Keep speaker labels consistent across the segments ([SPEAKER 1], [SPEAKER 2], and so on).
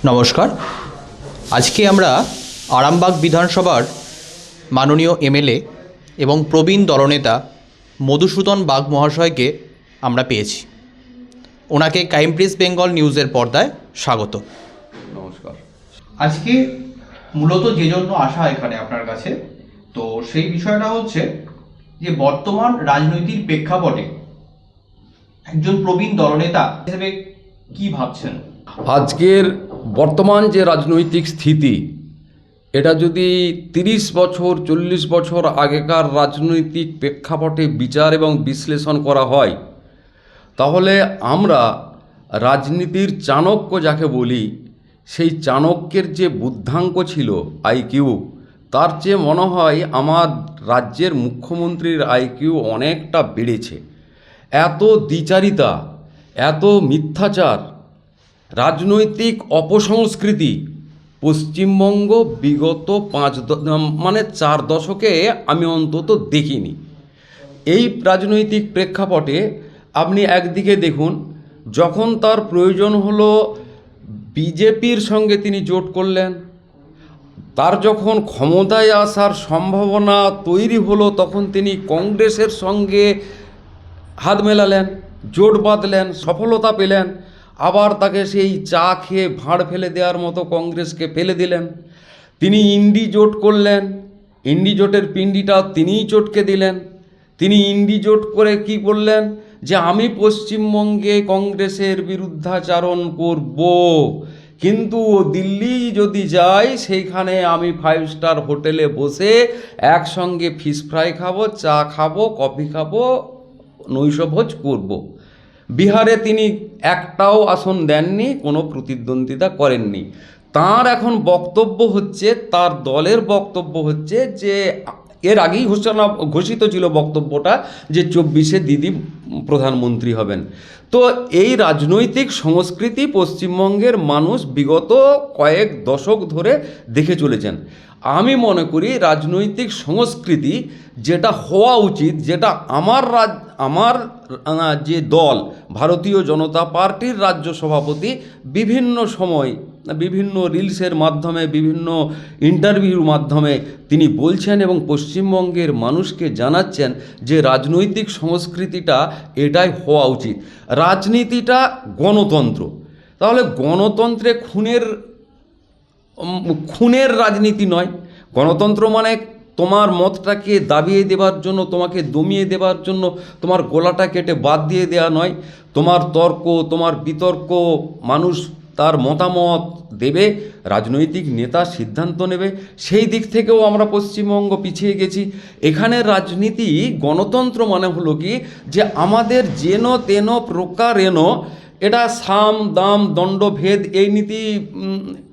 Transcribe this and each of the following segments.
[SPEAKER 1] নমস্কার। আজকে আমরা আরামবাগ বিধানসভার মাননীয় এমএলএ এবং প্রবীণ দলনেতা মধুসূদন বাগ মহাশয়কে আমরা পেয়েছি। ওনাকে ক্রাইমপ্রেস বেঙ্গল নিউজের পর্দায় স্বাগত।
[SPEAKER 2] নমস্কার।
[SPEAKER 1] আজকে মূলত যে জন্য আসা এখানে আপনার কাছে তো সেই বিষয়টা হচ্ছে যে বর্তমান রাজনৈতিক প্রেক্ষাপটে একজন প্রবীণ দলনেতা হিসেবে কি ভাবছেন?
[SPEAKER 2] আজকের বর্তমান যে রাজনৈতিক স্থিতি, এটা যদি তিরিশ বছর, চল্লিশ বছর আগেকার রাজনৈতিক প্রেক্ষাপটে বিচার এবং বিশ্লেষণ করা হয়, তাহলে আমরা রাজনীতির চাণক্য যাকে বলি, সেই চাণক্যের যে বুদ্ধাঙ্ক ছিল আইকিউ তার চেয়ে মনে হয় আমার রাজ্যের মুখ্যমন্ত্রীর আইকিউ অনেকটা বেড়েছে। এত দ্বিচারিতা, এত মিথ্যাচার রাজনৈতিক অপসংস্কৃতি পশ্চিমবঙ্গ বিগত পাঁচ মানে চার দশকে আমি অন্তত দেখিনি। এই রাজনৈতিক প্রেক্ষাপটে আপনি একদিকে দেখুন, যখন তার প্রয়োজন হলো বিজেপির সঙ্গে তিনি জোট করলেন, তার যখন ক্ষমতায় আসার সম্ভাবনা তৈরি হলো, তখন তিনি কংগ্রেসের সঙ্গে হাত মেলালেন, জোট বাঁধলেন, সফলতা পেলেন। আবার তাকে সেই চা খেয়ে ভাঁড় ফেলে দেওয়ার মতো কংগ্রেসকে ফেলে দিলেন। তিনি ইন্ডি জোট করলেন। ইন্ডি জোটের পিণ্ডিটা তিনিই চটকে দিলেন। তিনি ইন্ডি জোট করে কি করলেন যে আমি পশ্চিমবঙ্গে কংগ্রেসের বিরুদ্ধাচারণ করব। কিন্তু দিল্লি যদি যাই সেইখানে আমি ফাইভ স্টার হোটেলে বসে একসঙ্গে ফিশ ফ্রাই খাব, চা খাব কফি খাব নৈশভোজ করব। বিহারে তিনি একটাও আসন দেননি, কোনো প্রতিদ্বন্দ্বিতা করেননি। তার এখন বক্তব্য হচ্ছে, তার দলের বক্তব্য হচ্ছে যে, এর আগেই ঘোষণা, ঘোষিত ছিল বক্তব্যটা যে চব্বিশে দিদি প্রধানমন্ত্রী হবেন। তো এই রাজনৈতিক সংস্কৃতি পশ্চিমবঙ্গের মানুষ বিগত কয়েক দশক ধরে দেখে চলেছেন। আমি মনে করি রাজনৈতিক সংস্কৃতি যেটা হওয়া উচিত, যেটা আমার রাজ, আমার যে দল, ভারতীয় জনতা পার্টির রাজ্য সভাপতি বিভিন্ন সময়, বিভিন্ন রিলসের মাধ্যমে, বিভিন্ন ইন্টারভিউর মাধ্যমে তিনি বলছেন এবং পশ্চিমবঙ্গের মানুষকে জানাচ্ছেন যে রাজনৈতিক সংস্কৃতিটা এটাই হওয়া উচিত। রাজনীতিটা গণতন্ত্র। তাহলে গণতন্ত্রে খুনের খুনের রাজনীতি নয়। গণতন্ত্র মানে তোমার মতটাকে দাবিয়ে দেবার জন্য, তোমাকে দমিয়ে দেবার জন্য, তোমার গলাটা কেটে বাদ দিয়ে দেওয়া নয়। তোমার তর্ক, তোমার বিতর্ক, মানুষ তার মতামত দেবে, রাজনৈতিক নেতা সিদ্ধান্ত নেবে। সেই দিক থেকেও আমরা পশ্চিমবঙ্গ পিছিয়ে গেছি। এখানে রাজনীতি, গণতন্ত্র মানে হলো কি যে আমাদের যেন তেন প্রকারেণ এটা সাম, দাম দণ্ডভেদ এই নীতি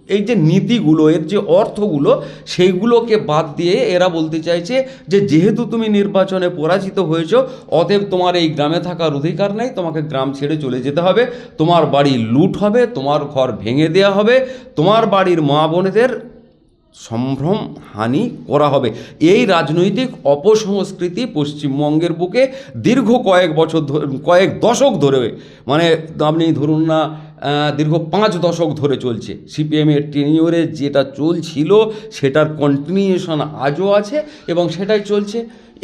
[SPEAKER 2] এই যে নীতিগুলো, এর যে অর্থগুলো, সেইগুলোকে বাদ দিয়ে এরা বলতে চাইছে যে, যেহেতু তুমি নির্বাচনে পরাজিত হয়েছো, অতএব তোমার এই গ্রামে থাকার অধিকার নেই, তোমাকে গ্রাম ছেড়ে চলে যেতে হবে। তোমার বাড়ি লুট হবে, তোমার ঘর ভেঙে দেওয়া হবে, তোমার বাড়ির মা বোনেদের সম্ভ্রম হানি করা হবে। এই রাজনৈতিক অপসংস্কৃতি পশ্চিমবঙ্গের বুকে দীর্ঘ কয়েক বছর কয়েক দশক ধরে মানে আপনি ধরুন না দীর্ঘ পাঁচ দশক ধরে চলছে। সিপিএমের টেনিওরে যেটা চলছিল, সেটার কন্টিনিউশন আজও আছে এবং সেটাই চলছে।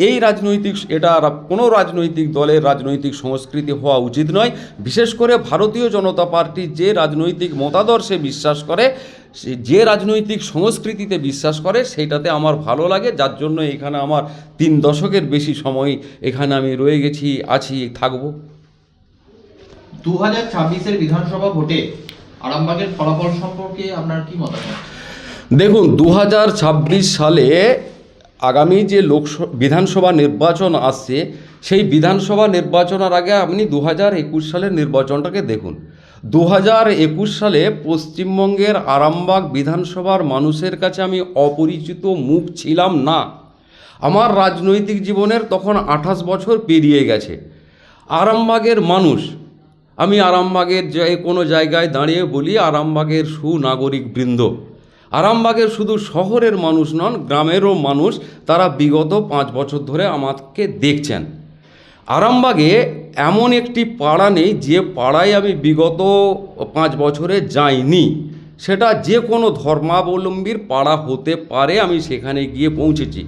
[SPEAKER 2] এই রাজনৈতিক, এটা কোনো রাজনৈতিক দলের রাজনৈতিক সংস্কৃতি হওয়া উচিত নয়। বিশেষ করে ভারতীয় জনতা পার্টি যে রাজনৈতিক মতাদর্শে বিশ্বাস করে যে রাজনৈতিক সংস্কৃতিতে বিশ্বাস করে সেইটাতে আমার ভালো লাগে। যার জন্য এখানে আমার তিন দশকের বেশি সময় এখানে আমি রয়ে গেছি, আছি, থাকব।
[SPEAKER 1] দু হাজার ছাব্বিশের বিধানসভা ভোটে আরামবাগের ফলাফল সম্পর্কে আপনার কি মতামত?
[SPEAKER 2] দেখুন দু হাজার ছাব্বিশ সালে আগামী যে লোকসভা বিধানসভা নির্বাচন আসছে, সেই বিধানসভা নির্বাচনের আগে আপনি দু হাজার একুশ সালের নির্বাচনটাকে দেখুন। দু হাজার একুশ সালে পশ্চিমবঙ্গের আরামবাগ বিধানসভার মানুষের কাছে আমি অপরিচিত মুখ ছিলাম না। আমার রাজনৈতিক জীবনের তখন আঠাশ বছর পেরিয়ে গেছে। আরামবাগের মানুষ আমি আরামবাগের যে কোনো জায়গায় দাঁড়িয়ে বলি আরামবাগের সুনাগরিক বৃন্দ। আরামবাগের শুধু শহরের মানুষ নন, গ্রামেরও মানুষ তারা বিগত পাঁচ বছর ধরে আমাকে দেখছেন। আরামবাগে এমন একটি পাড়া নেই, যে পাড়ায় আমি বিগত পাঁচ বছরে যাইনি। সেটা যে কোনো ধর্মাবলম্বীর পাড়া হতে পারে, আমি সেখানে গিয়ে পৌঁছেছি।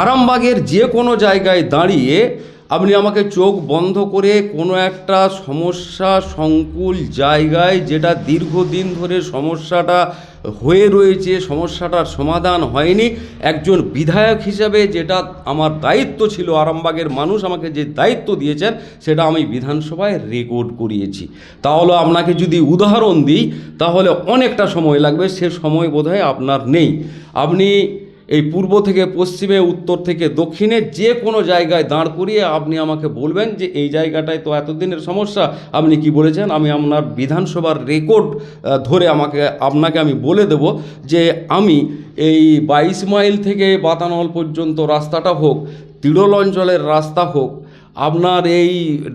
[SPEAKER 2] আরামবাগের যে কোনো জায়গায় দাঁড়িয়ে আপনি আমাকে চোখ বন্ধ করে কোনো একটা সমস্যা, সংকুল জায়গায় যেটা দীর্ঘদিন ধরে সমস্যাটা হয়ে রয়েছে, সমস্যাটার সমাধান হয়নি, একজন বিধায়ক হিসাবে যেটা আমার দায়িত্ব ছিল, আরামবাগের মানুষ আমাকে যে দায়িত্ব দিয়েছেন, সেটা আমি বিধানসভায় রেকর্ড করিয়েছি। তাহলে আপনাকে যদি উদাহরণ দিই, তাহলে অনেকটা সময় লাগবে, সে সময় বোধহয় আপনার নেই। আপনি এই পূর্ব থেকে পশ্চিমে, উত্তর থেকে দক্ষিণে যে কোনো জায়গায় দাঁড় করিয়ে আপনি আমাকে বলবেন যে এই জায়গাটায় তো এতদিনের সমস্যা। আপনি কি বলেছেন? আমি আপনার বিধানসভার রেকর্ড ধরে আমাকে, আপনাকে আমি বলে দেব যে আমি এই বাইশ মাইল থেকে বাতানল পর্যন্ত রাস্তাটা হোক তিড়ল অঞ্চলের রাস্তা হোক, আপনার এই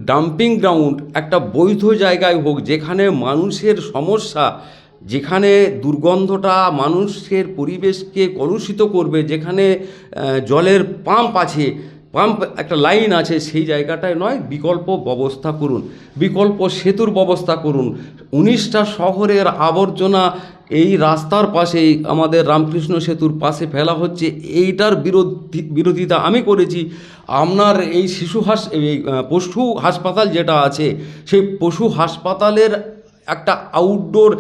[SPEAKER 2] ডাম্পিং গ্রাউন্ড একটা বৈধ জায়গায় হোক, যেখানে মানুষের সমস্যা যেখানে দুর্গন্ধটা মানুষের পরিবেশকে কলুষিত করবে, যেখানে জলের পাম্প আছে, পাম্প একটা লাইন আছে, সেই জায়গাটায় নয়, বিকল্প ব্যবস্থা করুন। বিকল্প সেতুর ব্যবস্থা করুন। উনিশটা শহরের আবর্জনা এই রাস্তার পাশেই আমাদের রামকৃষ্ণ সেতুর পাশে ফেলা হচ্ছে, এইটার বিরোধী, বিরোধিতা আমি করেছি। আপনার এই শিশু হাস, এই পশু হাসপাতাল যেটা আছে, সেই পশু হাসপাতালের একটা আউটডোর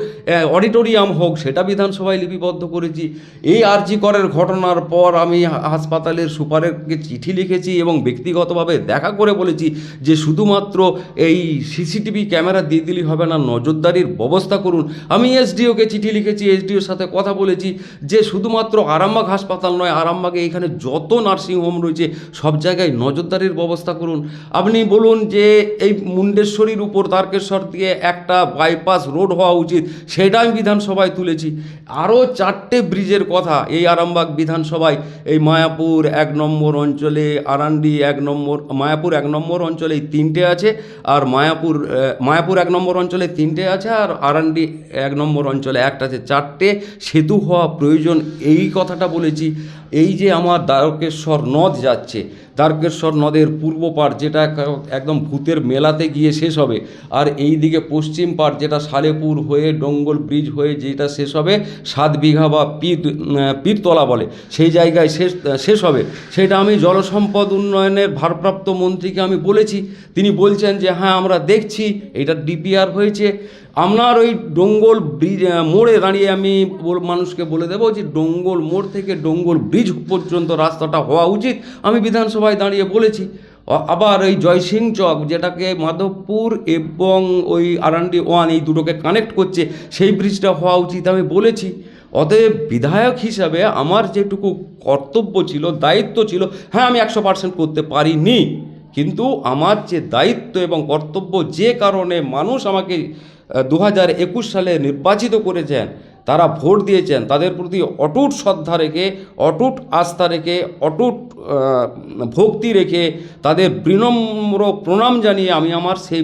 [SPEAKER 2] অডিটোরিয়াম হোক, সেটা বিধানসভায় লিপিবদ্ধ করেছি। এই আরজি করের ঘটনার পর আমি হাসপাতালের সুপারকে চিঠি লিখেছি এবং ব্যক্তিগতভাবে দেখা করে বলেছি যে শুধুমাত্র এই সিসিটিভি ক্যামেরা দিয়ে দিলেই হবে না, নজরদারির ব্যবস্থা করুন। আমি এসডিওকে চিঠি লিখেছি, এসডিওর সাথে কথা বলেছি যে শুধুমাত্র আরামবাগ হাসপাতাল নয়, আরামবাগে এখানে যত নার্সিংহোম রয়েছে, সব জায়গায় নজরদারির ব্যবস্থা করুন। আপনি বলুন যে এই মুন্ডেশ্বরীর উপর তারকেশ্বর দিয়ে একটা বাইপাস রোড হওয়া উচিত সেটা আমি বিধানসভায় তুলেছি। আরও চারটে ব্রিজের কথা এই আরামবাগ বিধানসভায়, এই মায়াপুর এক নম্বর অঞ্চলে, আরান্ডি এক নম্বর, মায়াপুর এক নম্বর অঞ্চলে এই তিনটে আছে, আর মায়াপুর মায়াপুর এক নম্বর অঞ্চলে তিনটে আছে, আর আরান্ডি এক নম্বর অঞ্চলে একটা আছে। চারটে সেতু হওয়া প্রয়োজন, এই কথাটা বলেছি। এই যে আমার দ্বারকেশ্বর নদ যাচ্ছে, দ্বারকেশ্বর নদের পূর্ব পার যেটা একদম ভূতের মেলাতে গিয়ে শেষ হবে, আর এই দিকে পশ্চিম পার যেটা সালেপুর হয়ে, ডঙ্গল ব্রিজ হয়ে যেটা শেষ হবে, সাত বিঘা বা পীর পীরতলা বলে, সেই জায়গায় শেষ শেষ হবে। সেটা আমি জলসম্পদ উন্নয়নের ভারপ্রাপ্ত মন্ত্রীকে আমি বলেছি। তিনি বলছেন যে হ্যাঁ আমরা দেখছি, এটা ডিপিআর হয়েছে। আপনার ওই ডোঙ্গল ব্রিজ মোড়ে দাঁড়িয়ে আমি মানুষকে বলে দেবো যে ডোঙ্গল মোড় থেকে ডোঙ্গল ব্রিজ পর্যন্ত রাস্তাটা হওয়া উচিত। আমি বিধানসভায় দাঁড়িয়ে বলেছি। আবার ওই জয়সিং চক যেটাকে মাধবপুর এবং ওই আরান্ডি ওয়ান এই দুটোকে কানেক্ট করছে, সেই ব্রিজটা হওয়া উচিত আমি বলেছি। অতএব বিধায়ক হিসাবে আমার যেটুকু কর্তব্য ছিল, দায়িত্ব ছিল হ্যাঁ আমি একশো পার্সেন্ট করতে পারিনি। কিন্তু আমার যে দায়িত্ব এবং কর্তব্য যে কারণে মানুষ আমাকে দু হাজার একুশ সালে নির্বাচিত করেছেন। তারা ভোট দিয়েছেন। তাদের প্রতি অটুট শ্রদ্ধা রেখে, অটুট আস্থা রেখে, অটুট ভক্তি রেখে তাদের বিনম্র প্রণাম জানিয়ে আমি আমার সেই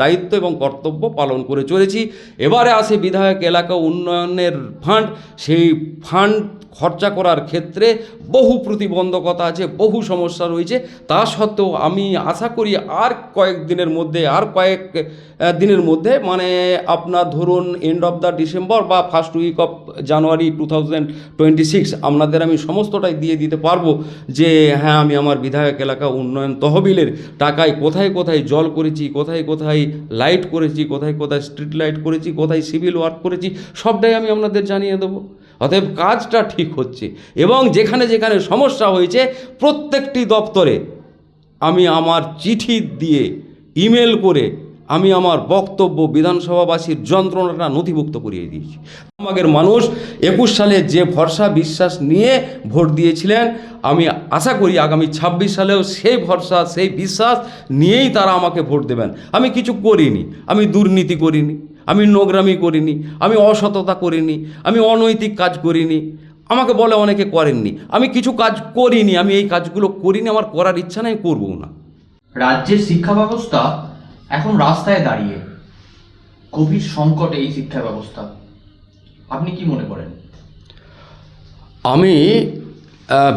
[SPEAKER 2] দায়িত্ব এবং কর্তব্য পালন করে চলেছি। এবারে আসে বিধায়ক এলাকা উন্নয়নের ফান্ড। সেই ফান্ড খরচা করার ক্ষেত্রে বহু প্রতিবন্ধকতা আছে, বহু সমস্যা রয়েছে। তা সত্ত্বেও আমি আশা করি আর কয়েক দিনের মধ্যে, আর কয়েক দিনের মধ্যে মানে আপনার ধরুন এন্ড অফ দ্য ডিসেম্বর বা first week of January two thousand twenty six আপনাদের আমি সমস্তটাই দিয়ে দিতে পারব যে হ্যাঁ আমি আমার বিধায়ক এলাকা উন্নয়ন তহবিলের টাকায় কোথায় কোথায় জল করেছি, কোথায় কোথায় লাইট করেছি, কোথায় কোথায় স্ট্রিট লাইট করেছি, কোথায় সিভিল ওয়ার্ক করেছি, সবটাই আমি আপনাদের জানিয়ে দেবো। অতএব কাজটা ঠিক হচ্ছে। এবং যেখানে যেখানে সমস্যা হয়েছে, প্রত্যেকটি দপ্তরে আমি আমার চিঠি দিয়ে ইমেল করে আমি আমার বক্তব্য বিধানসভাবাসীর যন্ত্রণাটা নথিভুক্ত করিয়ে দিয়েছি। আমাদের মানুষ একুশ সালে যে ভরসা বিশ্বাস নিয়ে ভোট দিয়েছিলেন, আমি আশা করি আগামী ছাব্বিশ সালেও সেই ভরসা, সেই বিশ্বাস নিয়েই তারা আমাকে ভোট দেবেন। আমি কিছু করিনি, আমি দুর্নীতি করিনি। আমি নোংরামি করিনি আমি অসততা করিনি আমি অনৈতিক কাজ করিনি। আমাকে বলে অনেকে করেননি আমি কিছু কাজ করিনি আমি এই কাজগুলো করিনি আমার করার ইচ্ছা নেই করব না।
[SPEAKER 1] রাজ্যের শিক্ষা ব্যবস্থা এখন রাস্তায় দাঁড়িয়ে। গভীর সংকটে এই শিক্ষা ব্যবস্থা। আপনি কি মনে করেন?
[SPEAKER 2] আমি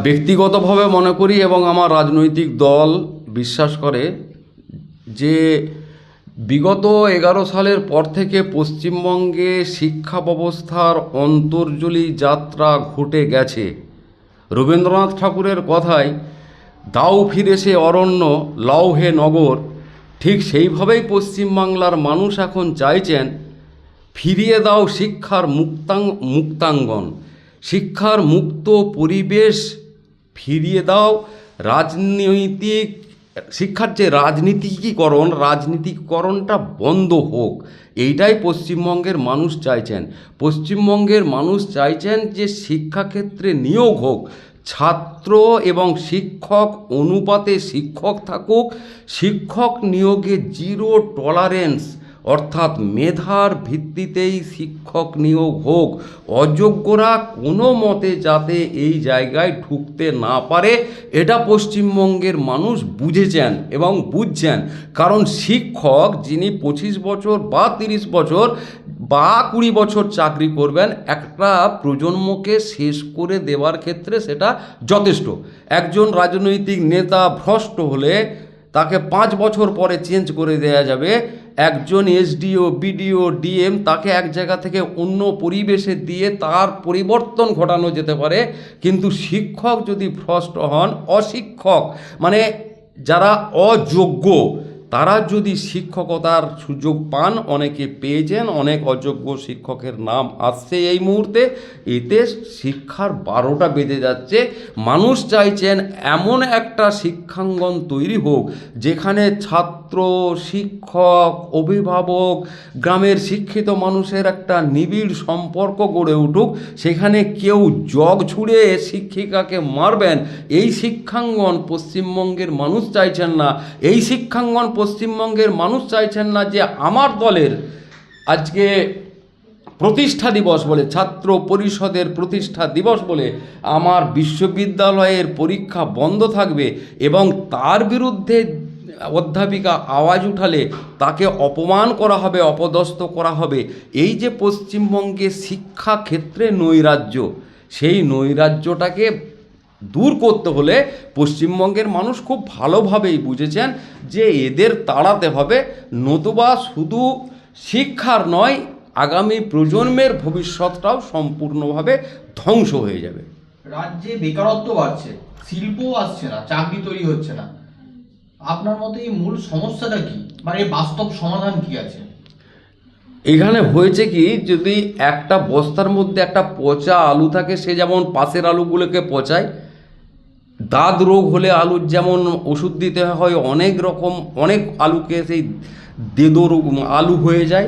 [SPEAKER 2] ব্যক্তিগতভাবে মনে করি এবং আমার রাজনৈতিক দল বিশ্বাস করে যে বিগত এগারো সালের পর থেকে পশ্চিমবঙ্গে শিক্ষা ব্যবস্থার অন্তর্জলি যাত্রা ঘটে গেছে। রবীন্দ্রনাথ ঠাকুরের কথায়, দাও ফিরে সে অরণ্য, লাও হে নগর। ঠিক সেইভাবেই পশ্চিমবাংলার মানুষ এখন চাইছেন, ফিরিয়ে দাও শিক্ষার মুক্তাং, মুক্তাঙ্গন। শিক্ষার মুক্ত পরিবেশ ফিরিয়ে দাও রাজনৈতিক শিক্ষার যে রাজনীতিকীকরণ রাজনীতিকরণটা বন্ধ হোক, এইটাই পশ্চিমবঙ্গের মানুষ চাইছেন। পশ্চিমবঙ্গের মানুষ চাইছেন যে শিক্ষাক্ষেত্রে নিয়োগ হোক, ছাত্র এবং শিক্ষক অনুপাতে শিক্ষক থাকুক, শিক্ষক নিয়োগে জিরো টলারেন্স অর্থাৎ মেধার ভিত্তিতেই শিক্ষক নিয়োগ হোক, অযোগ্যরা কোনো মতে যাতে এই জায়গায় ঢুকতে না পারে, এটা পশ্চিমবঙ্গের মানুষ বুঝেছেন এবং বুঝছেন। কারণ শিক্ষক যিনি পঁচিশ বছর বা তিরিশ বছর বা কুড়ি বছর চাকরি করবেন, একটা প্রজন্মকে শেষ করে দেওয়ার ক্ষেত্রে সেটা যথেষ্ট। একজন রাজনৈতিক নেতা ভ্রষ্ট হলে তাকে পাঁচ বছর পরে চেঞ্জ করে দেয়া যাবে। একজন এসডিও, বিডিও, ডিএম তাকে এক জায়গা থেকে অন্য পরিবেশে দিয়ে তার পরিবর্তন ঘটানো যেতে পারে। কিন্তু শিক্ষক যদি ভ্রষ্ট হন, অশিক্ষক মানে যারা অযোগ্য তারা যদি শিক্ষকতার সুযোগ পান, অনেকে পেয়েছেন, অনেক অযোগ্য শিক্ষকের নাম আসছে এই মুহূর্তে। এতে শিক্ষার বারোটা বেজে যাচ্ছে। মানুষ চাইছেন এমন একটা শিক্ষাঙ্গন তৈরি হোক, যেখানে ছাত্র, শিক্ষক, অভিভাবক, গ্রামের শিক্ষিত মানুষের একটা নিবিড় সম্পর্ক গড়ে উঠুক, সেখানে কেউ জগ ছুঁড়ে শিক্ষিকাকে মারবেন। এই শিক্ষাঙ্গন পশ্চিমবঙ্গের মানুষ চাইছেন না। এই শিক্ষাঙ্গন পশ্চিমবঙ্গের মানুষ চাইছেন না যে আমার দলের আজকে প্রতিষ্ঠা দিবস বলে, ছাত্র পরিষদের প্রতিষ্ঠা দিবস বলে আমার বিশ্ববিদ্যালয়ের পরীক্ষা বন্ধ থাকবে এবং তার বিরুদ্ধে অধ্যাপিকা আওয়াজ উঠালে তাকে অপমান করা হবে, অপদস্থ করা হবে। এই যে পশ্চিমবঙ্গে শিক্ষা ক্ষেত্রে নৈরাজ্য, সেই নৈরাজ্যটাকে দূর করতে হলে পশ্চিমবঙ্গের মানুষ খুব ভালোভাবেই বুঝেছেন যে এদের তাড়াতে হবে নতুবা শুধু শিক্ষার নয় আগামী প্রজন্মের ভবিষ্যৎটাও সম্পূর্ণভাবে ধ্বংস হয়ে যাবে।
[SPEAKER 1] রাজ্যে বেকারত্ব বাড়ছে শিল্প আসছে না চাকরি তৈরি হচ্ছে না। আপনার মতে এই মূল সমস্যাটা কি? মানে বাস্তব সমাধান কি আছে?
[SPEAKER 2] এখানে হয়েছে কি যদি একটা বস্তার মধ্যে একটা পচা আলু থাকে সে যেমন পাশের আলুগুলোকে পচায় দাঁত রোগ হলে আলুর যেমন ওষুধ দিতে হয়, অনেক রকম, অনেক আলুকে সেই দেদো রোগ, আলু হয়ে যায়।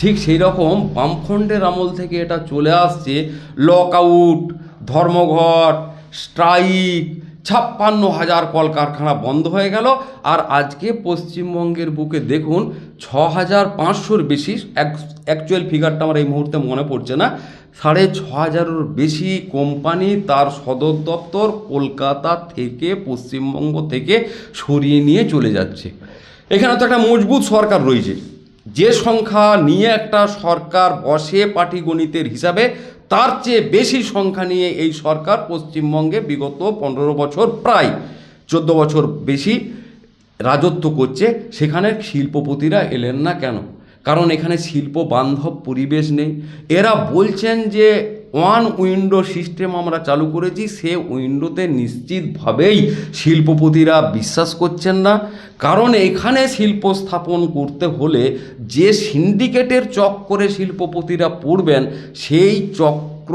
[SPEAKER 2] ঠিক সেই রকম বামফ্রন্টের আমল থেকে এটা চলে আসছে লক আউট ধর্মঘট, স্ট্রাইক, ছাপ্পান্ন হাজার কলকারখানা বন্ধ হয়ে গেল। আর আজকে পশ্চিমবঙ্গের বুকে দেখুন, ছ হাজার পাঁচশোর বেশি অ্যাকচুয়াল ফিগারটা আমার এই মুহূর্তে মনে পড়ছে না। সাড়ে ছ হাজারের বেশি কোম্পানি তার সদর দপ্তর কলকাতা থেকে, পশ্চিমবঙ্গ থেকে সরিয়ে নিয়ে চলে যাচ্ছে। এখানে তো একটা মজবুত সরকার রয়েছে। যে সংখ্যা নিয়ে একটা সরকার বসে পাটিগণিতের হিসাবে, তার চেয়ে বেশি সংখ্যা নিয়ে এই সরকার পশ্চিমবঙ্গে বিগত পনেরো বছর, প্রায় চোদ্দ বছর বেশি রাজত্ব করছে। সেখানে শিল্পপতিরা এলেন না কেন? কারণ এখানে শিল্প বান্ধব পরিবেশ নেই। এরা বলছেন যে ওয়ান উইন্ডো সিস্টেম আমরা চালু করেছি, সে উইন্ডোতে নিশ্চিতভাবেই শিল্পপতিরা বিশ্বাস করছেন না। কারণ এখানে শিল্প স্থাপন করতে হলে যে সিন্ডিকেটের চক্করে শিল্পপতিরা পড়বেন, সেই চক্র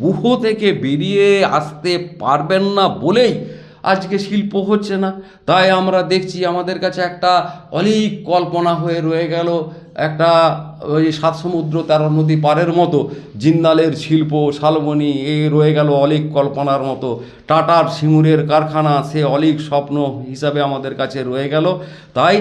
[SPEAKER 2] বুহ থেকে বেরিয়ে আসতে পারবেন না বলেই আজকে শিল্প হচ্ছে না। তাই আমরা দেখছি আমাদের কাছে একটা অলিক কল্পনা হয়ে রয়ে গেল। একটা ওই সাত সমুদ্র তেরো নদী পারের মতো, জিন্দালের শিল্প শালমণি এই রয়ে গেল অলিক কল্পনার মতো। টাটার সিঙ্গুরের কারখানা, সে অলিক স্বপ্ন হিসাবে আমাদের কাছে রয়ে গেল। তাই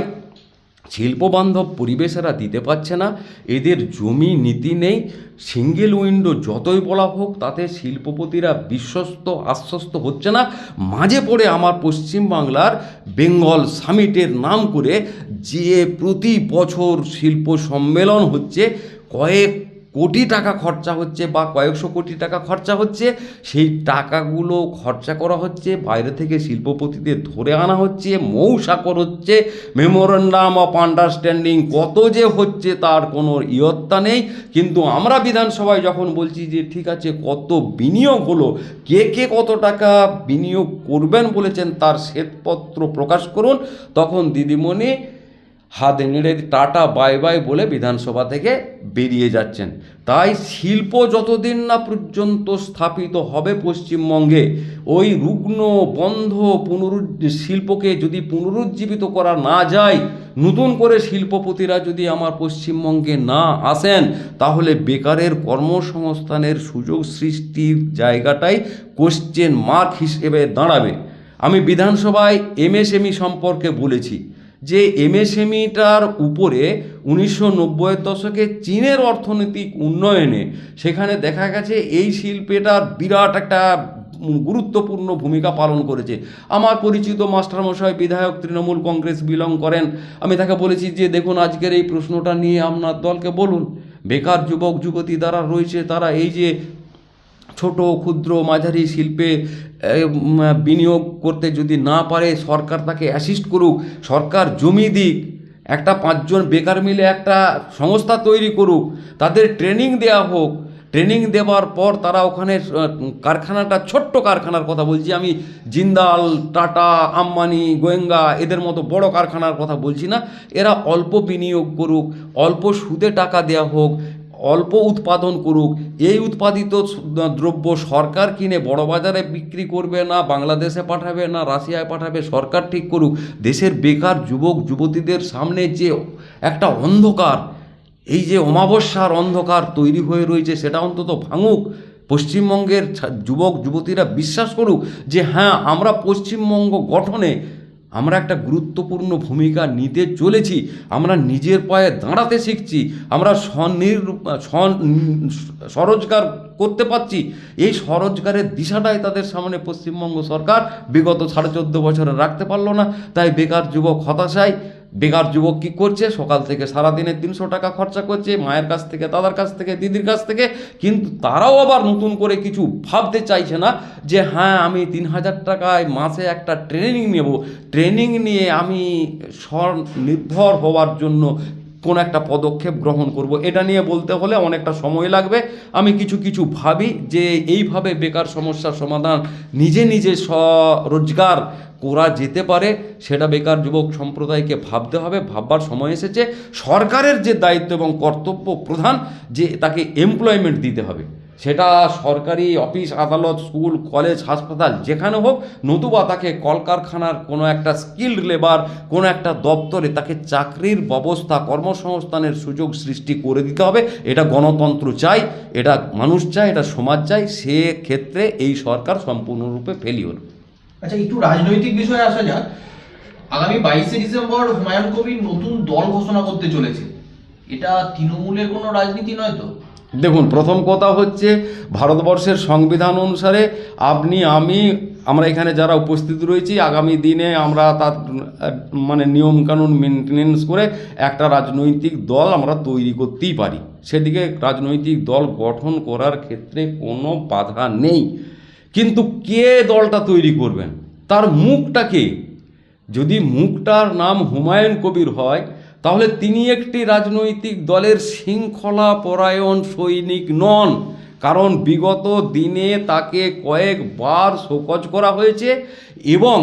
[SPEAKER 2] শিল্পবান্ধব পরিবেশ এরা দিতে পারছে না। এদের জমি, নীতি নেই। সিঙ্গেল উইন্ডো যতই বলা হোক, তাতে শিল্পপতিরা বিশ্বস্ত, আশ্বস্ত হচ্ছে না। মাঝে পড়ে আমার পশ্চিমবাংলার বেঙ্গল সামিটের নাম করে যে প্রতি বছর শিল্প সম্মেলন হচ্ছে, কয়েক কোটি টাকা খরচা হচ্ছে বা কয়েকশো কোটি টাকা খরচা হচ্ছে, সেই টাকাগুলো খরচা করা হচ্ছে, বাইরে থেকে শিল্পপতিদের ধরে আনা হচ্ছে, মৌসাকর হচ্ছে মেমোরেন্ডাম অফ আন্ডারস্ট্যান্ডিং কত যে হচ্ছে তার কোনো ইয়ত্তা নেই। কিন্তু আমরা বিধানসভায় যখন বলছি যে, ঠিক আছে, কত বিনিয়োগ হলো, কে কে কত টাকা বিনিয়োগ করবেন বলেছেন তার শ্বেতপত্র প্রকাশ করুন, তখন দিদিমণি হাত নেড়ে টাটা, বাই বাই বলে বিধানসভা থেকে বেরিয়ে যাচ্ছেন। তাই শিল্প যতদিন না পর্যন্ত স্থাপিত হবে পশ্চিমবঙ্গে, ওই রুগ্ন, বন্ধ, পুনরু, শিল্পকে যদি পুনরুজ্জীবিত করা না যায়, নতুন করে শিল্পপতিরা যদি আমার পশ্চিমবঙ্গে না আসেন, তাহলে বেকারের কর্মসংস্থানের সুযোগ সৃষ্টির জায়গাটাই কোশ্চেন মার্ক হিসেবে দাঁড়াবে। আমি বিধানসভায় এমএসএমই সম্পর্কে বলেছি। যে এমএসএমইটার উপরে উনিশশো নব্বইয়ের দশকে চীনের অর্থনৈতিক উন্নয়নে সেখানে দেখা গেছে এই শিল্পেটার বিরাট একটা গুরুত্বপূর্ণ ভূমিকা পালন করেছে। আমার পরিচিত মাস্টারমশাই, বিধায়ক তৃণমূল কংগ্রেস বিলং করেন। আমি তাকে বলেছি যে, দেখুন, আজকের এই প্রশ্নটা নিয়ে আপনার দলকে বলুন। বেকার যুবক, যুবতী যারা রয়েছে, তারা এই যে ছোট, ক্ষুদ্র, মাঝারি শিল্পে বিনিয়োগ করতে যদি না পারে, সরকার তাকে অ্যাসিস্ট করুক, সরকার জমি দিক, একটা পাঁচজন বেকার মিলে একটা সংস্থা তৈরি করুক, তাদের ট্রেনিং দেওয়া হোক ট্রেনিং দেওয়ার পর তারা ওখানে কারখানাটা, ছোট্ট কারখানার কথা বলছি আমি, জিন্দাল, টাটা, আম্বানি, গোয়েঙ্গা, এদের মতো বড় কারখানার কথা বলছি না, এরা অল্প বিনিয়োগ করুক, অল্প সুদে টাকা দেওয়া হোক অল্প উৎপাদন করুক। এই উৎপাদিত দ্রব্য সরকার কিনে বড় বাজারে বিক্রি করবে না, বাংলাদেশে পাঠাবে না, রাশিয়ায় পাঠাবে, সরকার ঠিক করুক। দেশের বেকার যুবক, যুবতীদের সামনে যে একটা অন্ধকার, এই যে অমাবস্যার অন্ধকার তৈরি হয়ে রয়েছে, সেটা অন্তত ভাঙুক। পশ্চিমবঙ্গের যুবক, যুবতীরা বিশ্বাস করুক যে হ্যাঁ আমরা পশ্চিমবঙ্গ গঠনে আমরা একটা গুরুত্বপূর্ণ ভূমিকা নিতে চলেছি, আমরা নিজের পায়ে দাঁড়াতে শিখছি, আমরা স্বনির স্বরোজগার করতে পারছি। এই স্বরোজগারের দিশাটাই তাদের সামনে পশ্চিমবঙ্গ সরকার বিগত সাড়ে চোদ্দ বছরে রাখতে পারল না। তাই বেকার যুবক হতাশায় বেকার যুবক কী করছে? সকাল থেকে সারাদিনে তিনশো টাকা খরচা করছে, মায়ের কাছ থেকে, দাদার কাছ থেকে, দিদির কাছ থেকে। কিন্তু তারাও আবার নতুন করে কিছু ভাবতে চাইছে না যে হ্যাঁ আমি তিন হাজার টাকায় মাসে একটা ট্রেনিং নেব। ট্রেনিং নিয়ে আমি স্বনির্ভর হওয়ার জন্য কোন একটা পদক্ষেপ গ্রহণ করব। এটা নিয়ে বলতে হলে অনেকটা সময় লাগবে। আমি কিছু কিছু ভাবি যে এইভাবে বেকার সমস্যার সমাধান নিজে নিজে স্বরোজগার করা যেতে পারে, সেটা বেকার যুবক সম্প্রদায়কে ভাবতে হবে। ভাববার সময় এসেছে। সরকারের যে দায়িত্ব এবং কর্তব্য প্রধান, যে তাকে এমপ্লয়মেন্ট দিতে হবে। সেটা সরকারি অফিস, আদালত, স্কুল, কলেজ, হাসপাতাল, যেখানে হোক, নতুবা তাকে কলকারখানার কোনো একটা স্কিল্ড লেবার কোনো একটা দপ্তরে তাকে চাকরির ব্যবস্থা, কর্মসংস্থানের সুযোগ সৃষ্টি করে দিতে হবে। এটা গণতন্ত্র চাই, এটা মানুষ চায়, এটা সমাজ চাই সে ক্ষেত্রে এই সরকার সম্পূর্ণরূপে ফেলিওর
[SPEAKER 1] আচ্ছা একটু রাজনৈতিক বিষয়ে আসা যাক। আগামী বাইশে ডিসেম্বর হুমায়ুন কবির নতুন দল ঘোষণা করতে চলেছে। এটা তৃণমূলের কোনো রাজনীতি নয় তো?
[SPEAKER 2] দেখুন, প্রথম কথা হচ্ছে ভারতবর্ষের সংবিধান অনুসারে আপনি, আমি, আমরা এখানে যারা উপস্থিত রয়েছি, আগামী দিনে আমরা তার মানে নিয়মকানুন মেনটেনেন্স করে একটা রাজনৈতিক দল আমরা তৈরি করতেই পারি। সেদিকে রাজনৈতিক দল গঠন করার ক্ষেত্রে কোনো বাধা নেই। কিন্তু কে দলটা তৈরি করবেন? তার মুখটা কে? যদি মুখটার নাম হুমায়ুন কবির হয় তাহলে তিনি একটি রাজনৈতিক দলের শৃঙ্খলা পরায়ণ সৈনিক নন, কারণ বিগত দিনে তাকে কয়েকবার শোকজ করা হয়েছে এবং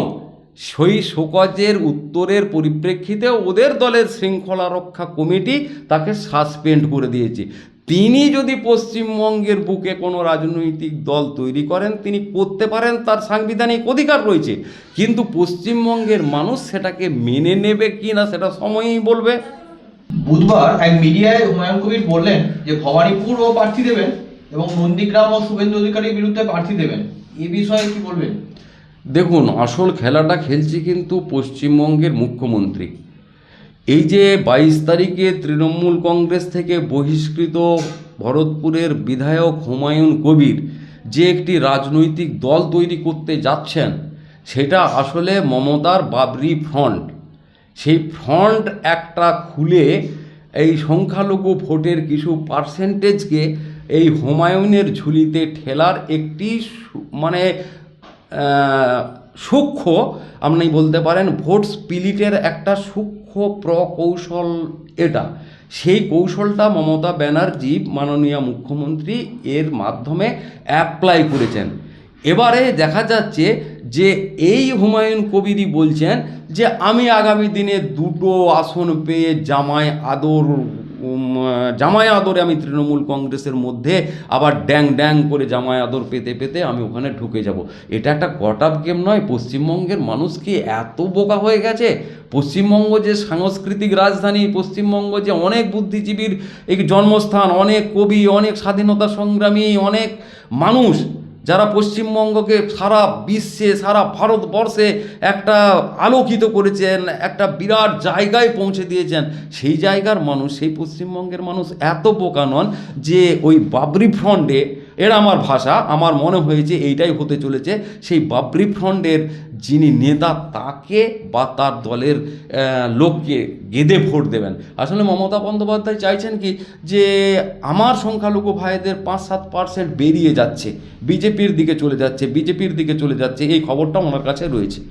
[SPEAKER 2] সেই শোকজের উত্তরের পরিপ্রেক্ষিতে ওদের দলের শৃঙ্খলা রক্ষা কমিটি তাকে সাসপেন্ড করে দিয়েছে। তিনি যদি পশ্চিমবঙ্গের বুকে কোনো রাজনৈতিক দল তৈরি করেন, তিনি করতে পারেন, তার সাংবিধানিক অধিকার রয়েছে। কিন্তু পশ্চিমবঙ্গের মানুষ সেটাকে মেনে নেবে কি না, সেটা সময়ই বলবে।
[SPEAKER 1] বুধবার এক মিডিয়ায় হুমায়ুন কবির বললেন যে, ভবানীপুর ও প্রার্থী দেবেন এবং নন্দীগ্রাম ও শুভেন্দু অধিকারীর বিরুদ্ধে প্রার্থী দেবেন। এ বিষয়ে কি বলবেন?
[SPEAKER 2] দেখুন, আসল খেলাটা খেলছে কিন্তু পশ্চিমবঙ্গের মুখ্যমন্ত্রী। এই যে বাইশ তারিখে তৃণমূল কংগ্রেস থেকে বহিষ্কৃত ভরতপুরের বিধায়ক হুমায়ুন কবির যে একটি রাজনৈতিক দল তৈরি করতে যাচ্ছেন, সেটা আসলে মমতার বাবরি ফ্রন্ট। সেই ফ্রন্ট একটা খুলে এই সংখ্যালঘু ভোটের কিছু পার্সেন্টেজকে এই হুমায়ুনের ঝুলিতে ঠেলার একটি মানে সূক্ষ্ম, আপনি বলতে পারেন ভোট স্পিরিটের একটা সূক্ষ্ম প্রকৌশল এটা। সেই কৌশলটা মমতা ব্যানার্জি, মাননীয় মুখ্যমন্ত্রী, এর মাধ্যমে অ্যাপ্লাই করেছেন। এবারে দেখা যাচ্ছে যে এই হুমায়ুন কবিরই বলছেন যে, আমি আগামী দিনে দুটো আসন পেয়ে জামাই আদর জামাই আদরে আমি তৃণমূল কংগ্রেসের মধ্যে আবার ড্যাং ড্যাং করে জামাই আদর পেতে পেতে আমি ওখানে ঢুকে যাব। এটা একটা গট আপ গেম নয়, পশ্চিমবঙ্গের মানুষ কি এত বোকা হয়ে গেছে? পশ্চিমবঙ্গ যে সাংস্কৃতিক রাজধানী, পশ্চিমবঙ্গ যে অনেক বুদ্ধিজীবীর এই জন্মস্থান, অনেক কবি, অনেক স্বাধীনতা সংগ্রামী, অনেক মানুষ যারা পশ্চিমবঙ্গকে সারা বিশ্বে, সারা ভারতবর্ষে একটা আলোকিত করেছেন, একটা বিরাট জায়গায় পৌঁছে দিয়েছেন, সেই জায়গার মানুষ, সেই পশ্চিমবঙ্গের মানুষ এত বোকা নন যে ওই বাবরি ফ্রন্টে এর আমার ভাষা, আমার মনে হয়েছে এইটাই হতে চলেছে। সেই বাবরি ফ্রন্টের যিনি নেতা, তাকে বা তার দলের লোককে গেদে ভোট দেবেন। আসলে মমতা বন্দ্যোপাধ্যায় চাইছেন কি যে আমার সংখ্যালঘু ভাইদের পাঁচ সাত পার্সেন্ট বেরিয়ে যাচ্ছে, বিজেপির দিকে চলে যাচ্ছে, বিজেপির দিকে চলে যাচ্ছে, এই খবরটা ওনার কাছে রয়েছে।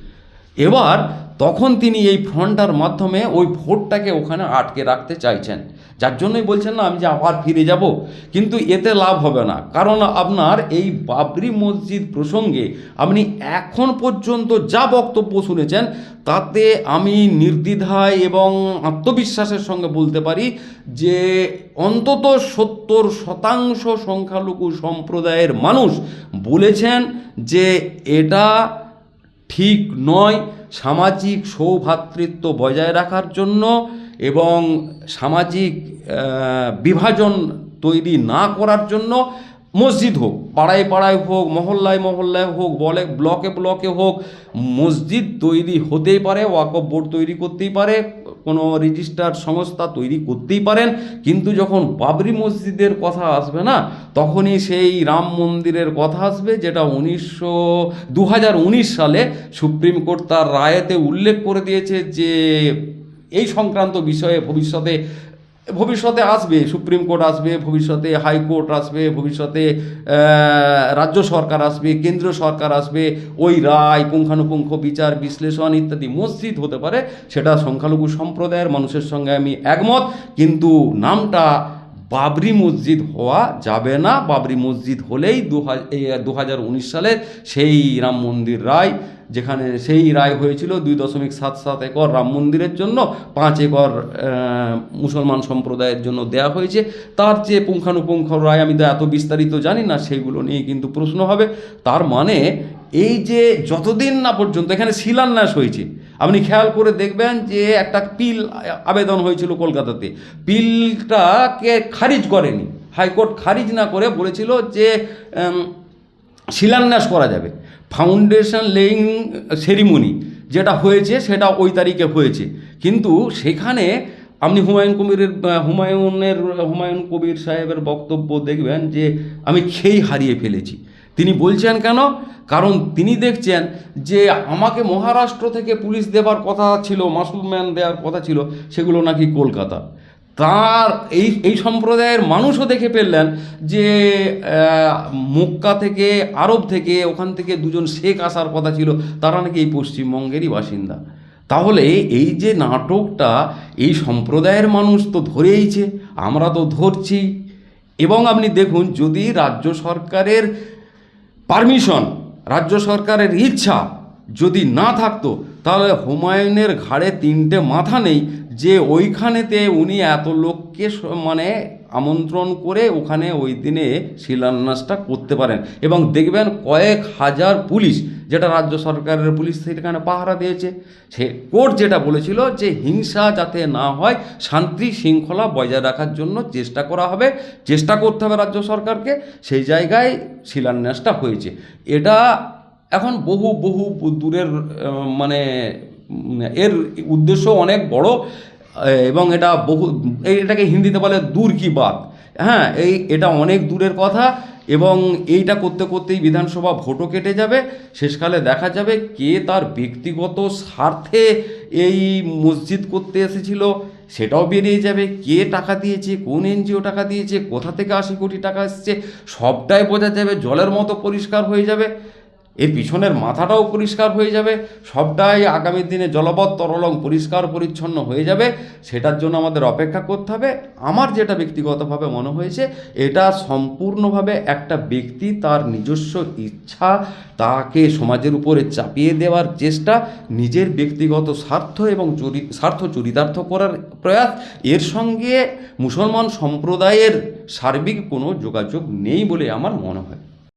[SPEAKER 2] এবার তখন তিনি এই ফ্রন্টার মাধ্যমে ওই ভোটটাকে ওখানে আটকে রাখতে চাইছেন। যার জন্যই বলছেন না, আমি যে আবার ফিরে যাব, কিন্তু এতে লাভ হবে না। কারণ আপনার এই বাবরি মসজিদ প্রসঙ্গে আপনি এখন পর্যন্ত যা বক্তব্য শুনেছেন, তাতে আমি নির্দ্বিধায় এবং আত্মবিশ্বাসের সঙ্গে বলতে পারি যে অন্তত সত্তর শতাংশ সংখ্যালঘু সম্প্রদায়ের মানুষ বলেছেন যে এটা ঠিক নয়, সামাজিক সৌভ্রাতৃত্ব বজায় রাখার জন্য এবং সামাজিক বিভাজন তৈরি না করার জন্য মসজিদ হোক, পাড়ায় পাড়ায় হোক, মহল্লায় মহল্লায় হোক, বলে, ব্লকে ব্লকে হোক, মসজিদ তৈরি হতেই পারে, ওয়াকফ বোর্ড তৈরি করতেই পারে, কোনো রেজিস্টার সংস্থা তৈরি করতেই পারেন, কিন্তু যখন বাবরি মসজিদের কথা আসবে না, তখনই সেই রাম মন্দিরের কথা আসবে, যেটা উনিশশো দু সালে সুপ্রিম কোর্ট তার রায়েতে উল্লেখ করে দিয়েছে যে এই সংক্রান্ত বিষয়ে ভবিষ্যতে ভবিষ্যতে আসবে, সুপ্রিম কোর্ট আসবে, ভবিষ্যতে হাইকোর্ট আসবে, ভবিষ্যতে রাজ্য সরকার আসবে, কেন্দ্র সরকার আসবে, ওই রায়, পুঙ্খানুপুঙ্খ বিচার, বিশ্লেষণ ইত্যাদি মসজিদ হতে পারে, সেটা সংখ্যালঘু সম্প্রদায়ের মানুষের সঙ্গে আমি একমত, কিন্তু নামটা বাবরি মসজিদ হওয়া যাবে না। বাবরি মসজিদ হলেই দু হাজার উনিশ সালে সেই রাম মন্দির রায়, যেখানে সেই রায় হয়েছিল দুই দশমিক সাত সাত একর রাম মন্দিরের জন্য, পাঁচ একর মুসলমান সম্প্রদায়ের জন্য দেয়া হয়েছে। তার যে পুঙ্খানুপুঙ্খ রায় আমি তো এত বিস্তারিত জানি না, সেগুলো নিয়ে কিন্তু প্রশ্ন হবে। তার মানে এই যে যতদিন না পর্যন্ত, এখানে শিলান্যাস হয়েছে আপনি খেয়াল করে দেখবেন যে একটা পিল আবেদন হয়েছিল কলকাতাতে। পিলটাকে খারিজ করেনি। হাইকোর্ট খারিজ না করে বলেছিল যে শিলান্যাস করা যাবে। ফাউন্ডেশন লেইং সেরিমনি যেটা হয়েছে সেটা ওই তারিখে হয়েছে। কিন্তু সেখানে আপনি হুমায়ুন কবিরের হুমায়ুনের, হুমায়ুন কবির সাহেবের বক্তব্য দেখবেন যে, আমি খেই হারিয়ে ফেলেছি। তিনি বলছেন কেন? কারণ তিনি দেখছেন যে আমাকে মহারাষ্ট্র থেকে পুলিশ দেবার কথা ছিল মাসুলম্যান দেওয়ার কথা ছিল, সেগুলো নাকি কলকাতা। তার এই এই সম্প্রদায়ের মানুষও দেখে ফেললেন যে মক্কা থেকে, আরব থেকে, ওখান থেকে দুজন শেখ আসার কথা ছিল, তারা নাকি এই পশ্চিমবঙ্গেরই বাসিন্দা। তাহলে এই যে নাটকটা, এই সম্প্রদায়ের মানুষ তো ধরেইছে, আমরা তো ধরছি। এবং আপনি দেখুন, যদি রাজ্য সরকারের পারমিশন, রাজ্য সরকারের ইচ্ছা যদি না থাকতো, তাহলে হুমায়ুনের ঘাড়ে তিনটে মাথা নেই যে ওইখানেতে উনি এত লোককে মানে আমন্ত্রণ করে ওখানে ওই দিনে শিলান্যাসটা করতে পারেন। এবং দেখবেন কয়েক হাজার পুলিশ, যেটা রাজ্য সরকারের পুলিশ সেখানে পাহারা দিয়েছে। সে কোর্ট যেটা বলেছিল যে হিংসা যাতে না হয়, শান্তি শৃঙ্খলা বজায় রাখার জন্য চেষ্টা করা হবে। চেষ্টা করতে হবে রাজ্য সরকারকে। সেই জায়গায় শিলান্যাসটা হয়েছে। এটা এখন বহু বহু দূরের মানে এর উদ্দেশ্য অনেক বড়। এবং এটা বহু এটাকে হিন্দিতে বলে দূর কি বাত। হ্যাঁ এই এটা অনেক দূরের কথা এবং এইটা করতে করতেই বিধানসভা ভোটও কেটে যাবে। শেষকালে দেখা যাবে কে তার ব্যক্তিগত স্বার্থে এই মসজিদ করতে এসেছিল, সেটাও বেরিয়ে যাবে। কে টাকা দিয়েছে, কোন এনজিও টাকা দিয়েছে, কোথা থেকে আশি কোটি টাকা এসছে, সবটাই বোঝা যাবে, জলের মতো পরিষ্কার হয়ে যাবে। এর পিছনের মাথাটাও পরিষ্কার হয়ে যাবে, সবটাই আগামী দিনে জলপথ তরলং পরিষ্কার পরিচ্ছন্ন হয়ে যাবে, সেটার জন্য আমাদের অপেক্ষা করতে হবে। আমার যেটা ব্যক্তিগতভাবে মনে হয়েছে, এটা সম্পূর্ণভাবে একটা ব্যক্তি তার নিজস্ব ইচ্ছা, তাকে সমাজের উপরে চাপিয়ে দেওয়ার চেষ্টা, নিজের ব্যক্তিগত স্বার্থ এবং চরি, স্বার্থ চরিতার্থ করার প্রয়াস, এর সঙ্গে মুসলমান সম্প্রদায়ের সার্বিক কোনো যোগাযোগ নেই বলে আমার মনে হয়।